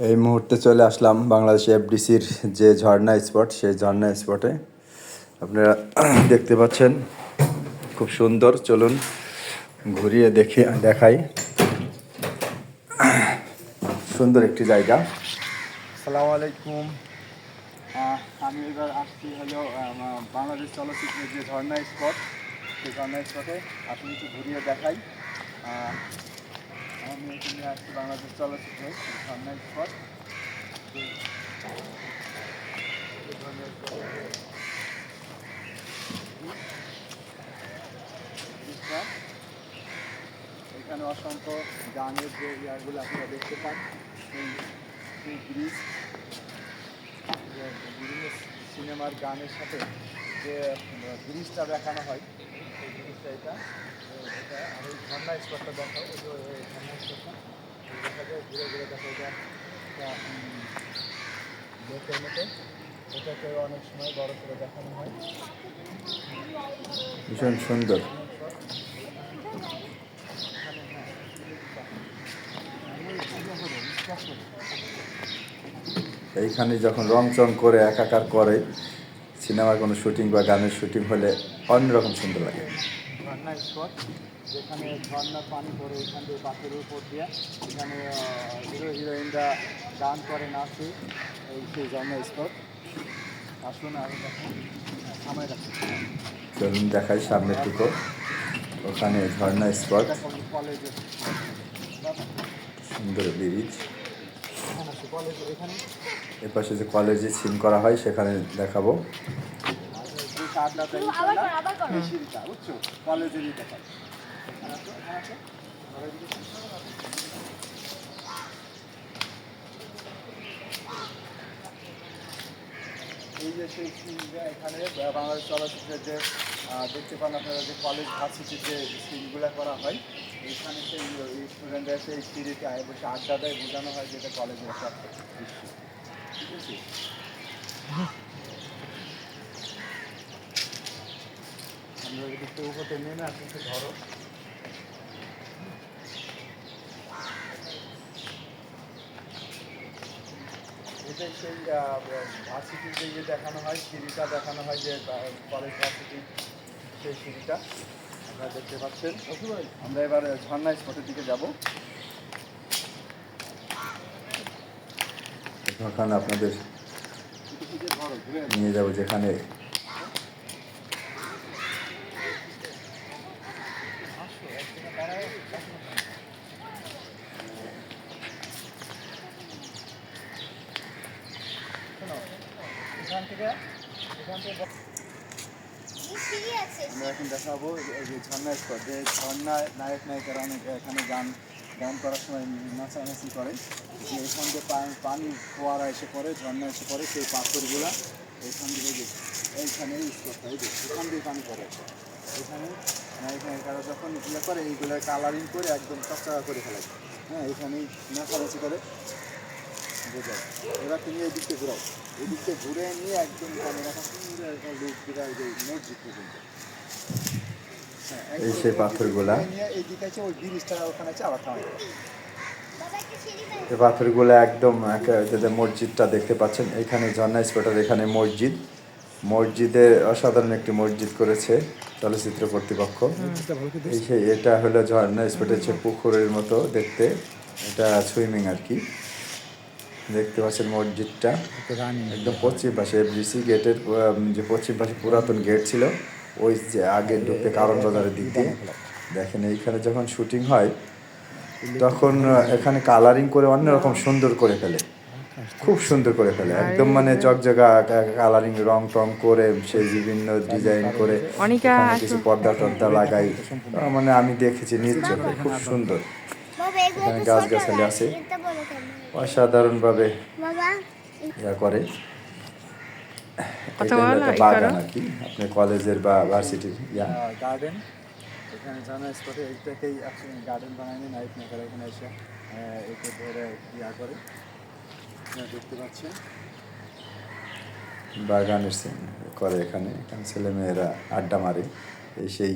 এই মুহূর্তে চলে আসলাম বাংলাদেশ এফডিসির যে ঝর্ণা স্পট, সেই ঝর্ণা স্পটে। আপনারা দেখতে পাচ্ছেন, খুব সুন্দর, চলুন ঘুরিয়ে দেখে, দেখাই। সুন্দর একটি জায়গা। আসসালামু আলাইকুম। আমি এবার আসছি হলো বাংলাদেশ চলচ্চিত্রের যে ঝর্ণা স্পট, সেই ঝর্ণা স্পটে। আপনি একটু ঘুরিয়ে দেখাই। আমি এখানে আসছি বাংলাদেশ চলচ্চিত্রের সেই ঝর্ণা স্পট এখানে অসংখ্য গানের যে ইয়াগুলো আপনারা দেখতে পান, সেই ব্রিজ বিভিন্ন সিনেমার গানের সাথে যে ব্রিজটা দেখানো হয়, সেই ব্রিজটা এটা এটা ঝর্ণা স্পটটা ওই স্পটটা। দেখা যায়, ঘুরে ঘুরে দেখা একটা লেকের মতো। এটাকে অনেক সময় বড় করে দেখানো হয়। ভীষণ সুন্দর। এইখানে যখন রং চং করে, একাকার করে, সিনেমার কোনো শুটিং বা গানের শুটিং হলে অন্যরকম সুন্দর লাগে। ঝর্ণা স্পট যেখানে ঝর্ণার পানি পড়ে এখান থেকে পাথরের উপর দিয়ে এখানে হিরো হিরোইনরা গান করে নাচে এই সেই ঝর্ণা স্পট। আসুন আরও দেখুন সামনে রাখুন চলুন দেখাই সামনের টুকু ওখানে ঝর্ণা স্পট। সুন্দর ব্রিজ। এপাশে যে কলেজে সিম করা হয় সেখানে দেখাবো। কাটলাটা করো, আবার বুঝছ। ঘরের দিকে আসো। এই যে সেই এখানে বাংলাদেশ চলচ্চিত্রের যে দেখতে পান আপনারা যে কলেজ ভার্সিটির যে সিনগুলো করা হয় এখানে সেই স্টুডেন্টরা সেই সিঁড়িতে বসে আড্ডা দেয় বোঝানো হয় যে এটা কলেজের একটা ঠিক আছে নেমে ধরো। এটাই সেই ভার্সিটির যে দেখানো হয় সিঁড়িটা দেখানো হয় যে কলেজ ভার্সিটি সেই সিঁড়িটা। আপনারা দেখতে পাচ্ছেন। আমরা এবার ঝর্ণা স্পটের দিকে যাব। আপনাদের নিয়ে যাব যেখানে থেকে এখান থেকে আমরা এখন দেখাবো যে ঝর্ণা স্পট যে ঝর্ণা নায়ক নায়িকারা অনেক এখানে গান গান করার সময় নাচানাচি করে। যে এখান থেকে পানি ফোয়ারা এসে পড়ে ঝর্ণা এসে পড়ে সেই পাথরগুলা এখান থেকে যে এইখানে এই স্পটটা এই যে এখান দিয়ে পানি পড়ে। এখানে নায়ক নায়িকারা যখন ইয়ে করে এইগুলো কালারিং করে একদম চকচকা করে ফেলে। হ্যাঁ এখানেই নাচানাচি করে। এবার তুমি এই দিকটা ঘুরাও। এই দিকটা ঘুরে নিয়ে একদম ক্যামেরাটা সুন্দর একটা লুক দিবে যে মসজিদ পর্যন্ত হ্যাঁ, এই সেই পাথরগুলা। এই দিকে আছে ওই ব্রিজটা ওখানে আছে আবার থামাই বাবা একটা সিঁড়ি দেয় এই পাথরগুলো একদম একে- যে যে মসজিদটা দেখতে পাচ্ছেন এখানে ঝর্ণা স্পটের এখানে মসজিদ। মসজিদে অসাধারণ একটি মসজিদ করেছে চলচ্চিত্র কর্তৃপক্ষ। এই সেই এটা হলো ঝর্ণা স্পটের পুকুরের মতো দেখতে। এটা সুইমিং আর কি। দেখতে পাচ্ছেন মসজিদটা। একদম পশ্চিম পাশে এফডিসি গেটের যে পশ্চিম পাশে পুরাতন গেট ছিল ওই যে আগে ঢুকতে কারণ বাজারের দিক দিয়ে। দেখেন এইখানে যখন শুটিং হয় তখন এখানে কালারিং করে অন্যরকম সুন্দর করে ফেলে। খুব সুন্দর করে ফেলে। একদম মানে জগজগা কালারিং রং টং করে সে বিভিন্ন ডিজাইন করে। অনিকা, কিছু পর্দা টর্দা লাগাই। মানে আমি দেখেছি নিজ চোখে খুব সুন্দর। তো গাছগাছালি আছে। অসাধারণভাবে ইয়া করে। বাগান আর কি আপনার কলেজের বা ভার্সিটির ইয়া। গার্ডেন এখানে ঝর্ণা স্পটে এইটাকেই গার্ডেন বানায়নি নায়ক নায়িকারা এখানে এসে একে ধরে ইয়া করে। আপনারা দেখতে পাচ্ছেন। বাগানের সিন করে এখানে এখানে ছেলে মেয়েরা আড্ডা মারে এই সেই